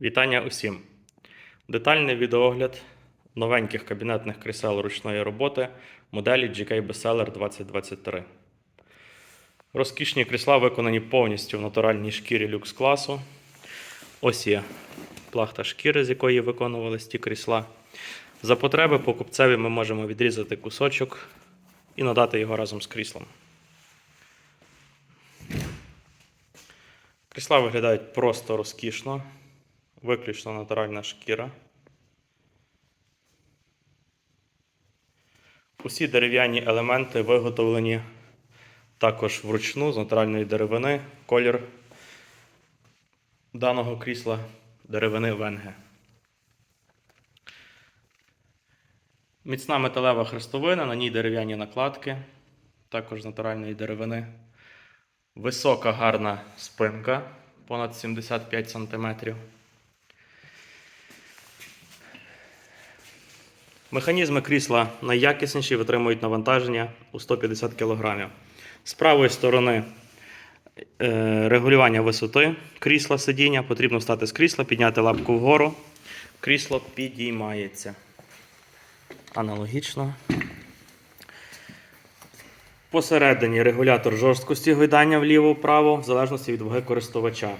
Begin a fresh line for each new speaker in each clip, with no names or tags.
Вітання усім! Детальний відеогляд новеньких кабінетних крісел ручної роботи моделі GK Bestseller 2023. Розкішні крісла виконані повністю в натуральній шкірі люкс класу. Ось є плахта шкіри, з якої виконувались ті крісла. За потреби покупцеві ми можемо відрізати кусочок і надати його разом з кріслом. Крісла виглядають просто розкішно, виключно натуральна шкіра. Усі дерев'яні елементи виготовлені також вручну з натуральної деревини. Колір даного крісла деревини Венге. Міцна металева хрестовина, на ній дерев'яні накладки, також з натуральної деревини. Висока гарна спинка, понад 75 см. Механізми крісла найякісніші витримують навантаження у 150 кг. З правої сторони е, регулювання висоти крісла сидіння. Потрібно встати з крісла, підняти лапку вгору. Крісло підіймається. Аналогічно. Посередині регулятор жорсткості гойдання вліво-вправо, в залежності від ваги користувача.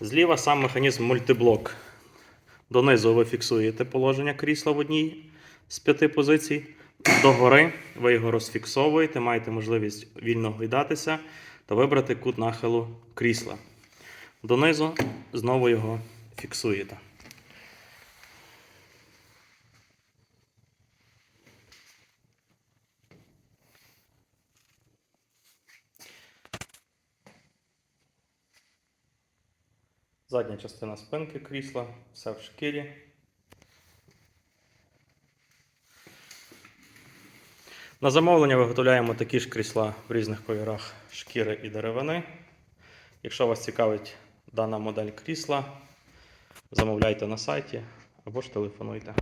Зліва сам механізм мультиблок. Донизу ви фіксуєте положення крісла в одній з п'яти позицій. Догори ви його розфіксовуєте, маєте можливість вільно глидатися та вибрати кут нахилу крісла. Донизу знову його фіксуєте. Задня частина спинки крісла, все в шкірі. На замовлення виготовляємо такі ж крісла в різних кольорах шкіри і деревини. Якщо вас цікавить дана модель крісла, замовляйте на сайті або ж телефонуйте.